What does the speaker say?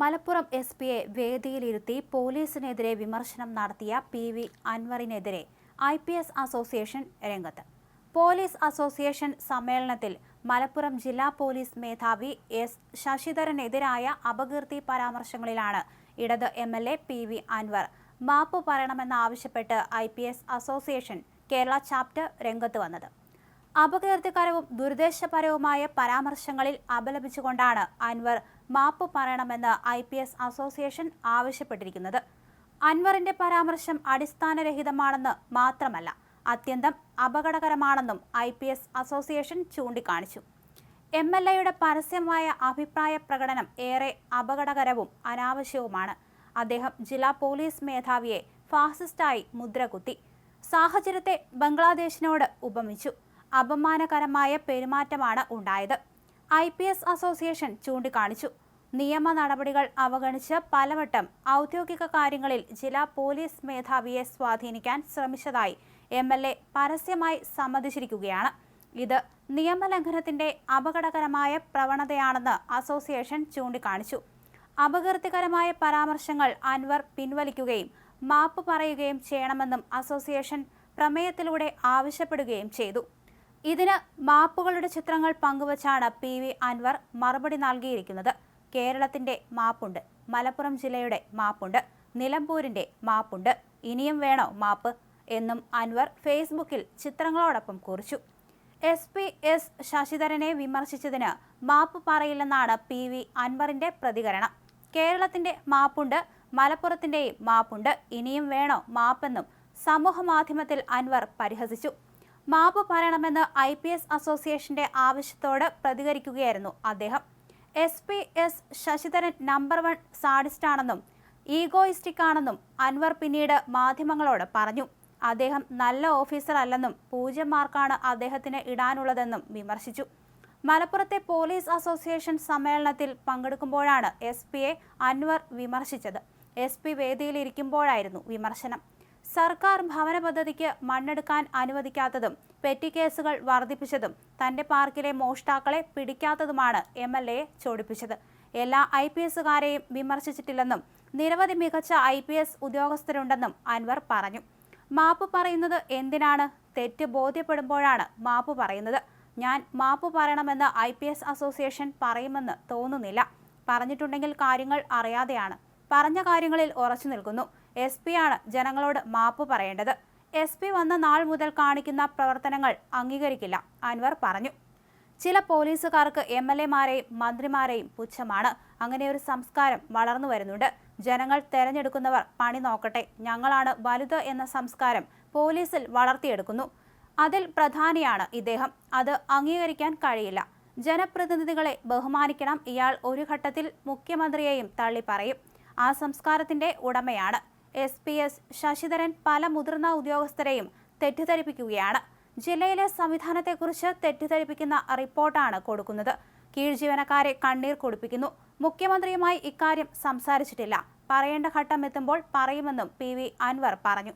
Malappuram S പിയെ വേദിയിലിരുത്തി പോലീസിനെതിരെ വിമർശനം നടത്തിയ പി വി അൻവറിനെതിരെ ഐ പി എസ് അസോസിയേഷൻ രംഗത്ത്. പോലീസ് അസോസിയേഷൻ സമ്മേളനത്തിൽ മലപ്പുറം ജില്ലാ പോലീസ് മേധാവി എസ് ശശിധരനെതിരായ അപകീർത്തി പരാമർശങ്ങളിലാണ് ഇടത് M L A P V Anvar map പറയണമെന്നാവശ്യപ്പെട്ട് I P S association Kerala chapter രംഗത്ത് വന്നത്. അപകീർത്തികരവും ദുരുദ്ദേശപരവുമായ പരാമർശങ്ങളിൽ അപലപിച്ചുകൊണ്ടാണ് അൻവർ മാപ്പ് പറയണമെന്ന് ഐ പി എസ് അസോസിയേഷൻ ആവശ്യപ്പെട്ടിരിക്കുന്നത്. അൻവറിന്റെ പരാമർശം അടിസ്ഥാനരഹിതമാണെന്ന് മാത്രമല്ല അത്യന്തം അപകടകരമാണെന്നും ഐ പി എസ് അസോസിയേഷൻ ചൂണ്ടിക്കാണിച്ചു. എം എൽ എയുടെ പരസ്യമായ അഭിപ്രായ പ്രകടനം ഏറെ അപകടകരവും അനാവശ്യവുമാണ്. അദ്ദേഹം ജില്ലാ പോലീസ് മേധാവിയെ ഫാസിസ്റ്റായി മുദ്രകുത്തി സാഹചര്യത്തെ ബംഗ്ലാദേശിനോട് ഉപമിച്ചു. അപമാനകരമായ പെരുമാറ്റമാണ് ഉണ്ടായത്. ഐ പി എസ് അസോസിയേഷൻ ചൂണ്ടിക്കാണിച്ചു. നിയമ നടപടികൾ അവഗണിച്ച് പലവട്ടം ഔദ്യോഗിക കാര്യങ്ങളിൽ ജില്ലാ പോലീസ് മേധാവിയെ സ്വാധീനിക്കാൻ ശ്രമിച്ചതായി എം എൽ എ പരസ്യമായി സമ്മതിച്ചിരിക്കുകയാണ്. ഇത് നിയമലംഘനത്തിന്റെ അപകടകരമായ പ്രവണതയാണെന്ന് അസോസിയേഷൻ ചൂണ്ടിക്കാണിച്ചു. അപകീർത്തികരമായ പരാമർശങ്ങൾ അൻവർ പിൻവലിക്കുകയും മാപ്പ് പറയുകയും ചെയ്യണമെന്നും അസോസിയേഷൻ പ്രമേയത്തിലൂടെ ആവശ്യപ്പെടുകയും ചെയ്തു. ഇതിന് മാപ്പുകളുടെ ചിത്രങ്ങൾ പങ്കുവച്ചാണ് പി വി അൻവർ മറുപടി നൽകിയിരിക്കുന്നത്. കേരളത്തിന്റെ മാപ്പുണ്ട് മലപ്പുറം ജില്ലയുടെ മാപ്പുണ്ട് നിലമ്പൂരിന്റെ മാപ്പുണ്ട്. ഇനിയും വേണോ മാപ്പ്? എന്നും അൻവർ ഫേസ്ബുക്കിൽ ചിത്രങ്ങളോടൊപ്പം കുറിച്ചു. എസ് പി എസ് ശശിധരനെ വിമർശിച്ചതിന് മാപ്പ് പറയില്ലെന്നാണ് പി വി അൻവറിന്റെ പ്രതികരണം. കേരളത്തിന്റെ മാപ്പുണ്ട് മലപ്പുറത്തിന്റെയും മാപ്പുണ്ട് ഇനിയും വേണോ മാപ്പെന്നും സമൂഹ മാധ്യമത്തിൽ അൻവർ പരിഹസിച്ചു. മാപ്പ് പറയണമെന്ന് ഐ പി എസ് അസോസിയേഷന്റെ ആവശ്യത്തോട് പ്രതികരിക്കുകയായിരുന്നു അദ്ദേഹം. S P S Sasidharan number one സാഡിസ്റ്റാണെന്നും egoistic ആണെന്നും അൻവർ പിന്നീട് മാധ്യമങ്ങളോട് പറഞ്ഞു. അദ്ദേഹം നല്ല ഓഫീസർ അല്ലെന്നും പൂജ്യം മാർക്കാണ് അദ്ദേഹത്തിന് ഇടാനുള്ളതെന്നും വിമർശിച്ചു. മലപ്പുറത്തെ പോലീസ് അസോസിയേഷൻ സമ്മേളനത്തിൽ പങ്കെടുക്കുമ്പോഴാണ് എസ് പിയെ അൻവർ വിമർശിച്ചത്. എസ് പി വേദിയിലിരിക്കുമ്പോഴായിരുന്നു വിമർശനം. സർക്കാർ ഭവന പദ്ധതിക്ക് മണ്ണെടുക്കാൻ അനുവദിക്കാത്തതും പെറ്റി കേസുകൾ വർദ്ധിപ്പിച്ചതും തന്റെ പാർക്കിലെ മോഷ്ടാക്കളെ പിടിക്കാത്തതുമാണ് എം എൽ ചോടിപ്പിച്ചത്. എല്ലാ ഐ പി എസുകാരെയും വിമർശിച്ചിട്ടില്ലെന്നും നിരവധി മികച്ച ഐ പി എസ് ഉദ്യോഗസ്ഥരുണ്ടെന്നും അൻവർ പറഞ്ഞു. മാപ്പ് പറയുന്നത് എന്തിനാണ്? തെറ്റ് ബോധ്യപ്പെടുമ്പോഴാണ് മാപ്പ് പറയുന്നത്. ഞാൻ മാപ്പ് പറയണമെന്ന് ഐ പി എസ് അസോസിയേഷൻ പറയുമെന്ന് തോന്നുന്നില്ല. പറഞ്ഞിട്ടുണ്ടെങ്കിൽ കാര്യങ്ങൾ അറിയാതെയാണ്. പറഞ്ഞ കാര്യങ്ങളിൽ ഉറച്ചു നിൽക്കുന്നു. എസ് പി ആണ് ജനങ്ങളോട് മാപ്പ് പറയേണ്ടത്. എസ് പി വന്ന നാൾ മുതൽ കാണിക്കുന്ന പ്രവർത്തനങ്ങൾ അംഗീകരിക്കില്ല അൻവർ പറഞ്ഞു. ചില പോലീസുകാർക്ക് എം എൽ എമാരെയും മന്ത്രിമാരെയും പുച്ഛമാണ്. അങ്ങനെ ഒരു സംസ്കാരം വളർന്നു വരുന്നുണ്ട്. ജനങ്ങൾ തെരഞ്ഞെടുക്കുന്നവർ പണി നോക്കട്ടെ ഞങ്ങളാണ് വലുത് എന്ന സംസ്കാരം പോലീസിൽ വളർത്തിയെടുക്കുന്നു. അതിൽ പ്രധാനിയാണ് ഇദ്ദേഹം. അത് അംഗീകരിക്കാൻ കഴിയില്ല. ജനപ്രതിനിധികളെ ബഹുമാനിക്കണം ഇയാൾ ഒരു ഘട്ടത്തിൽ മുഖ്യമന്ത്രിയെയും തള്ളി പറയും ആ സംസ്കാരത്തിന്റെ ഉടമയാണ്. എസ് പി എസ് ശശിധരൻ പല മുതിർന്ന ഉദ്യോഗസ്ഥരെയും തെറ്റിദ്ധരിപ്പിക്കുകയാണ്. ജില്ലയിലെ സംവിധാനത്തെക്കുറിച്ച് തെറ്റിദ്ധരിപ്പിക്കുന്ന റിപ്പോർട്ടാണ് കൊടുക്കുന്നത്. കീഴ് ജീവനക്കാരെ കണ്ണീർ കുടിപ്പിക്കുന്നു. മുഖ്യമന്ത്രിയുമായി ഇക്കാര്യം സംസാരിച്ചിട്ടില്ല. പറയേണ്ട ഘട്ടം എത്തുമ്പോൾ പറയുമെന്നും പി വി അൻവർ പറഞ്ഞു.